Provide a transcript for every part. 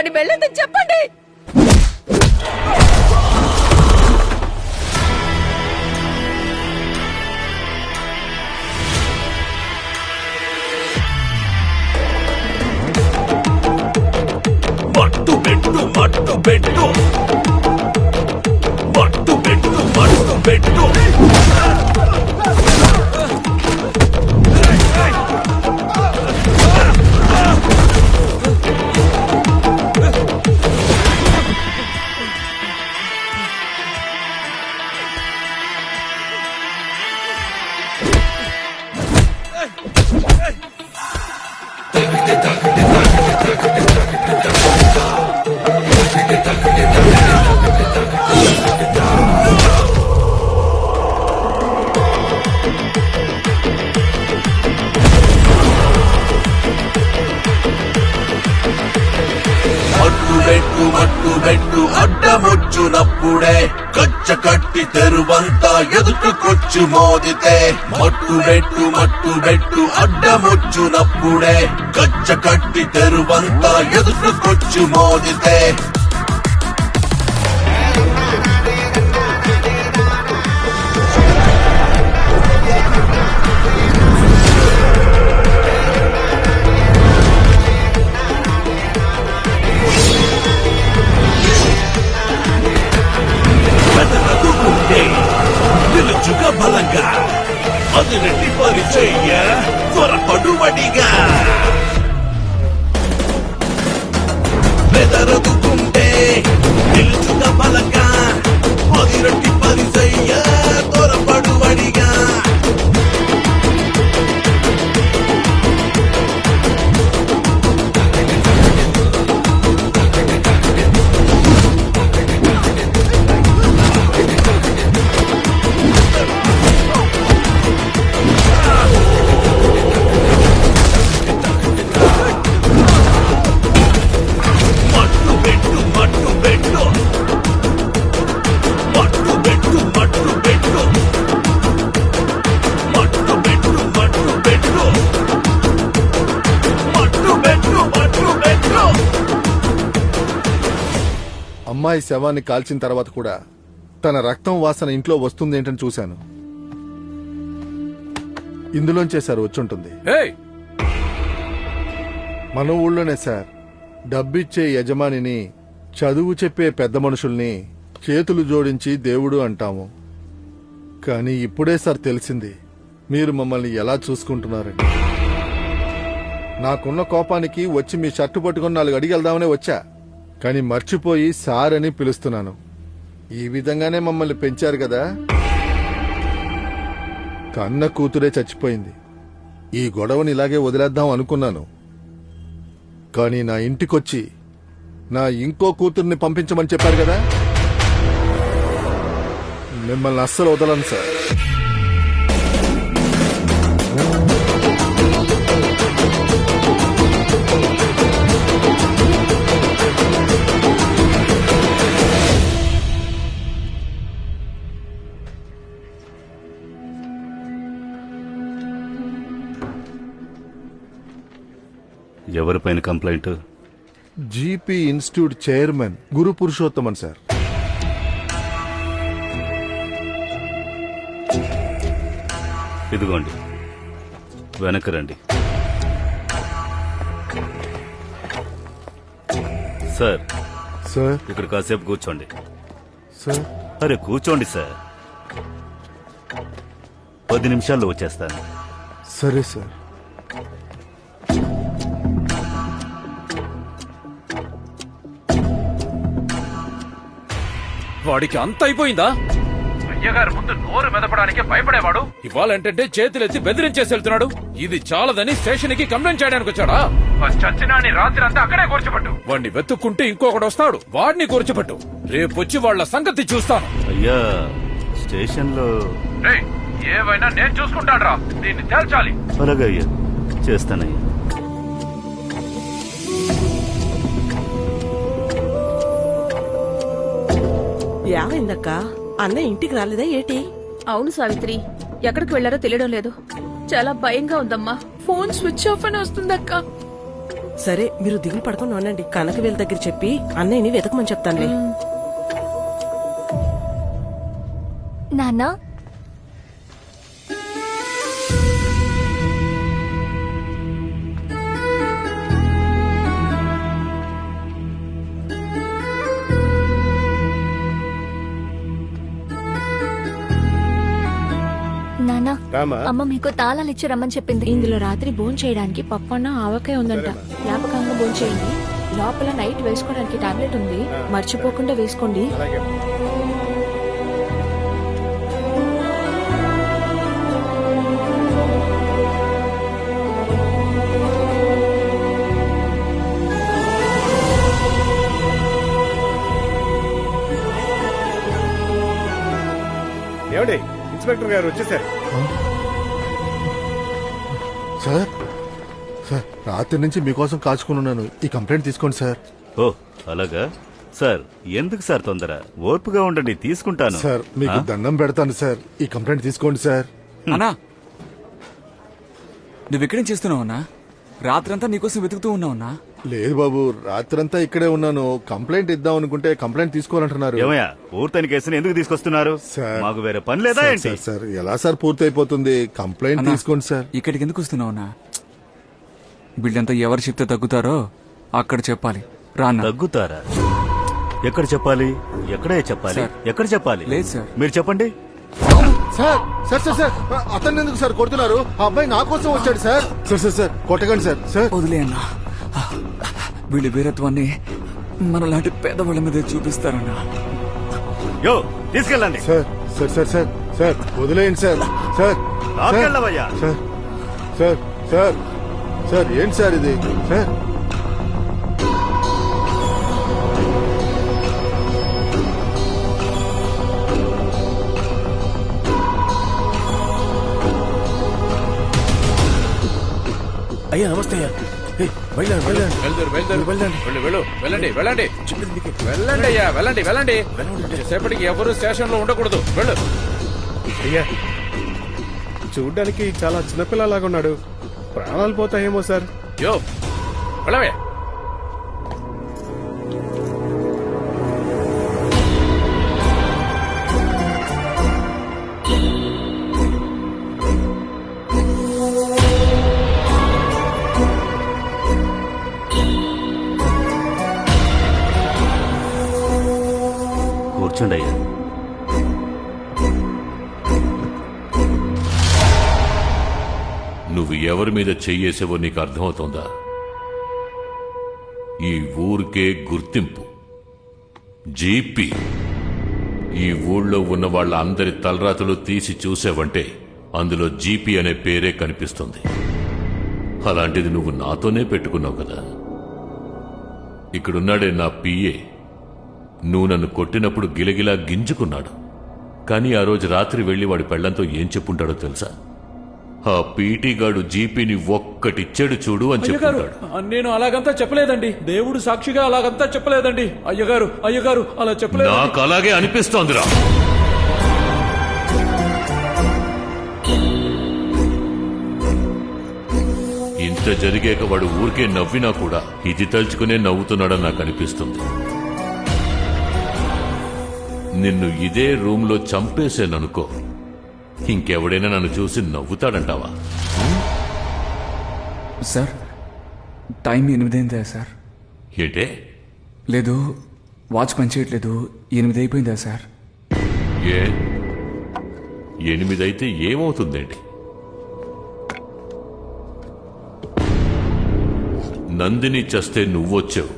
వాడిని వెళ్ళొద్దని చెప్పండి. మట్టు పెట్టు మట్టు పెట్టు. మట్టు పెట్టు మట్టు పెట్టు. మట్టు పెట్టు అడ్డమొచ్చునప్పుడే కచ్చ కట్టి తెరువంతా ఎదుటికొచ్చు మోదితే. మట్టు పెట్టు మట్టు పెట్టు అడ్డమొచ్చునప్పుడే కచ్చ కట్టి తెరువంతా ఎదుటికొచ్చు మోదితే. பறந்து வெற்றிப்பறி செய்ய త్వరపడువడిగా బెదరదుకుంటే నిలుచున్న బలగా మొదిరటి అమ్మాయి శవాన్ని కాల్చిన తర్వాత కూడా తన రక్తం వాసన ఇంట్లో వస్తుందేంటని చూశాను. ఇందులోంచే సార్ వచ్చుంటుంది. మన ఊళ్ళోనే సార్ డబ్బిచ్చే యజమానిని చదువు చెప్పే పెద్ద మనుషుల్ని చేతులు జోడించి దేవుడు అంటాము. కానీ ఇప్పుడే సార్ తెలిసింది మీరు మమ్మల్ని ఎలా చూసుకుంటున్నారని. నాకున్న కోపానికి వచ్చి మీ షర్టు పట్టుకుని నాలుగు అడిగి వెళ్దామనే వచ్చా. కానీ మర్చిపోయి సార్ అని పిలుస్తున్నాను. ఈ విధంగానే మమ్మల్ని పెంచారు కదా? కన్న కూతురే చచ్చిపోయింది. ఈ గొడవని ఇలాగే వదిలేద్దాం అనుకున్నాను. కానీ నా ఇంటికొచ్చి నా ఇంకో కూతుర్ని పంపించమని చెప్పారు కదా? మిమ్మల్ని అస్సలు వదలను సార్. ఎవరిపైన complaint? GP institute chairman Guru Purushothaman sir. ఇదిగోండి. వెనక్కి రండి. సార్. సార్. ఇక్కడ కాసేపు కూర్చోండి. సార్. అరే కూర్చోండి సార్. పది నిమిషాల్లో వచ్చేస్తాను. సరే సార్. వాడికి అంత అయిపోయిందా అయ్యగారు ముందు నోరు మెదపడానికి భయపడేవాడు. ఇవ్వాలంటే చేతులెత్తి బెదిరించేసి వెళ్తున్నాడు. ఇది చాలదని స్టేషన్కి కంప్లైంట్ చేయడానికి వచ్చాడా? చచ్చినాని రాత్రి అంతా అక్కడే కూర్చోబట్టు. వాడిని వెతుక్కుంటే ఇంకొకడు వస్తాడు. వాడిని కూర్చోబట్టు. రేపొచ్చి వాళ్ళ సంగతి చూస్తాను. అయ్యా స్టేషన్లో ఏవైనా నేను చూసుకుంటాను రా దీన్ని తేల్చాలి. అలాగే అయ్యా చేస్తానయ్యా. ఏమైందక్క? అన్న ఇంటికి రాలేదా ఏటి? అవును సావిత్రి. ఎక్కడికి వెళ్ళారో తెలియడం లేదు. చాలా భయంగా ఉందమ్మా. ఫోన్ స్విచ్ ఆఫ్ అని వస్తుందక్క. సరే మీరు దిగులు పడుకొని ఉండండి. కనక వీళ్ళ దగ్గర చెప్పి అన్నయ్యని వెతకమని చెప్తానులే. నాన్న నాన్న. అమ్మ మీకు తాళాలు ఇచ్చి రమ్మని చెప్పింది. ఇందులో రాత్రి భోజనం చేయడానికి పప్పన్న ఆవకాయ ఉందంట. జ్ఞాపకంగా భోజనం చేయండి. లోపల నైట్ వేసుకోవడానికి టాబ్లెట్ ఉంది. మర్చిపోకుండా వేసుకోండి. ఏమండి? ఇన్స్పెక్టర్ గారు వచ్చేసారు. సార్ సార్ రాత్రి నుంచి మీకోసం కాచుకుని ఉన్నాను ఈ కంప్లైంట్ తీసుకోండి సార్. ఓ అలాగా? సార్ ఎందుకు సార్ తొందర? ఓర్పుగా ఉండండి తీసుకుంటాను. సార్ మీకు? దండం పెడతాను సార్. ఈ కంప్లైంట్ తీసుకోండి సార్. అన్నా నువ్వెక్కడేం చేస్తున్నావు అన్నా? రాత్రంతా నీకోసం వెతుకుతూ ఉన్నావునా లేదు బాబు రాత్రంతా ఇక్కడే ఉన్నాను. కంప్లైంట్ ఇద్దాం అనుకుంటే కంప్లైంట్ తీసుకోవాలంటున్నారు. ఏమయ్యా ఊర్తని కేసుని ఎందుకు తీసుకొస్తున్నారు? సార్. మాకు వేరే పని లేదా సార్, ఏంటి? సార్, సార్ ఎలా సార్ పూర్తయిపోతుంది? కంప్లైంట్ తీసుకోండి సార్. ఇక్కడికి ఎందుకు వస్తున్నావునా వీళ్ళంతా ఎవరు చెప్తే తగ్గుతారో అక్కడ చెప్పాలి. రానా తగ్గుతారా? ఎక్కడ చెప్పాలి? ఎక్కడే చెప్పాలి? సార్. ఎక్కడ చెప్పాలి? లేదు సార్. మీరు చెప్పండి. సార్ సార్ సార్ సార్ అతన్ని ఎందుకు సార్ కొడుతున్నారు ఆ అబ్బాయి నా కోసం వచ్చాడు సార్ సార్ సార్ సార్ కొట్టకండి సార్ సార్ వదిలే అన్నా వీళ్ళ వీరత్వాన్ని మనలాంటి పేదవాళ్ళ మీద చూపిస్తారన్నా యో తీసుకెళ్ళండి sir sir sir sir sir వదిలేయండి sir sir. Sir sir sir sir ఏంటి సార్ ఇది సార్ అయ్యా నమస్తే అయ్యా. ఏయ్, బయలుదేరు, బయలుదేరు. వెళ్తారు వెళ్తారు వెళ్ళు వెళ్ళు వెళ్ళండి వెళ్ళండి. వెళ్ళండి. అయ్యా వెళ్ళండి వెళ్ళండి. సేపటికి ఎవరు స్టేషన్లో ఉండకూడదు. వెళ్ళు. అయ్యా చూడ్డానికి చాలా చిన్నపిల్లలాగా ఉన్నాడు ప్రాణాలు పోతాయేమో సార్. యో వెళ్ళవే. నువ్వు ఎవరి మీద చెయ్యేసావో నీకు అర్థమవుతోందా? ఈ ఊరికే గుర్తింపు. జీపీ. ఈ ఊళ్ళో ఉన్న వాళ్ళ అందరి తలరాతలు తీసి చూసావంటే అందులో జీపీ అనే పేరే కనిపిస్తుంది. అలాంటిది నువ్వు నాతోనే పెట్టుకున్నావు కదా. ఇక్కడున్నాడే నా పిఏ. నువ్వు నన్ను కొట్టినప్పుడు గిలగిలా గింజుకున్నాడు. కానీ ఆ రోజు రాత్రి వెళ్ళి వాడి పెళ్ళంతో ఏం చెప్పుంటాడో తెలుసా? ఆ పీటీ గాడు జీపీని ఒక్కటిచ్చాడు చూడు అని అయ్యగారు చెప్పుంటాడు. నేను అలాగంతా చెప్పలేదండి. దేవుడు సాక్షిగా అలాగంతా చెప్పలేదండి. అయ్యగారు అయ్యగారు అలా చెప్పలేదు నాకు అలాగే అనిపిస్తోందిరా. ఇంత జరిగాక వాడు ఊరికే నవ్వినా కూడా ఇది తలుచుకునే నవ్వుతున్నాడని నాకు అనిపిస్తుంది. నిన్ను ఇదే రూమ్లో చంపేశాననుకో. ఇంకెవడైనా నన్ను చూసి నవ్వుతాడంటావా? సార్ టైం ఎనిమిదైందా సార్? ఏంటే? లేదు వాచ్ పనిచేయట్లేదు ఎనిమిది అయిపోయిందా సార్? ఏ? ఎనిమిదైతే ఏమవుతుందేంటి? నందిని చస్తే నువ్వొచ్చావు.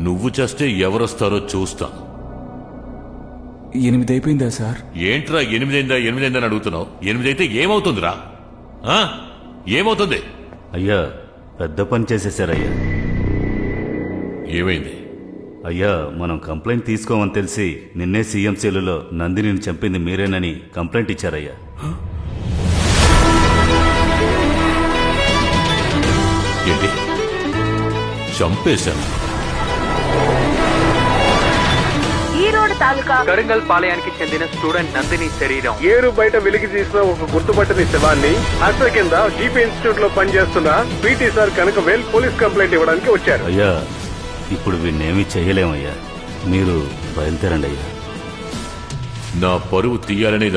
నువ్వు చస్తే ఎవరొస్తారో చూస్తాను ఎనిమిది అయిపోయిందా సార్? ఏంట్రా ఎనిమిదైందా ఎనిమిదైందా అని అడుగుతున్నావు? ఎనిమిదైతే ఏమవుతుందిరా? ఆ? ఏమవుతుంది? అయ్యా పెద్ద పని చేసేసారయ్యా. ఏమైంది? అయ్యా మనం కంప్లైంట్ తీసుకోమని తెలిసి నిన్నే సీఎం సెల్లులో నందినిని చంపింది మీరేనని కంప్లైంట్ ఇచ్చారయ్యా. ఏంటి? చంపేశాను? తాలూకా కరింగల్ పాలయానికి చెందిన స్టూడెంట్ నందిని శరీరం. ఏరు బయట వెలికి తీసిన ఒక గుర్తుపట్టని శవాన్ని హత్య కింద జీపీ ఇన్స్టిట్యూట్లో పనిచేస్తున్న PT sir Kanakavel police complaint ఇవ్వడానికి వచ్చారు. అయ్యా ఇప్పుడు వీణ్ణేమీ చేయలేమయ్యా. మీరు బయలుదేరండి అయ్యా. నా పరువు తీయాలని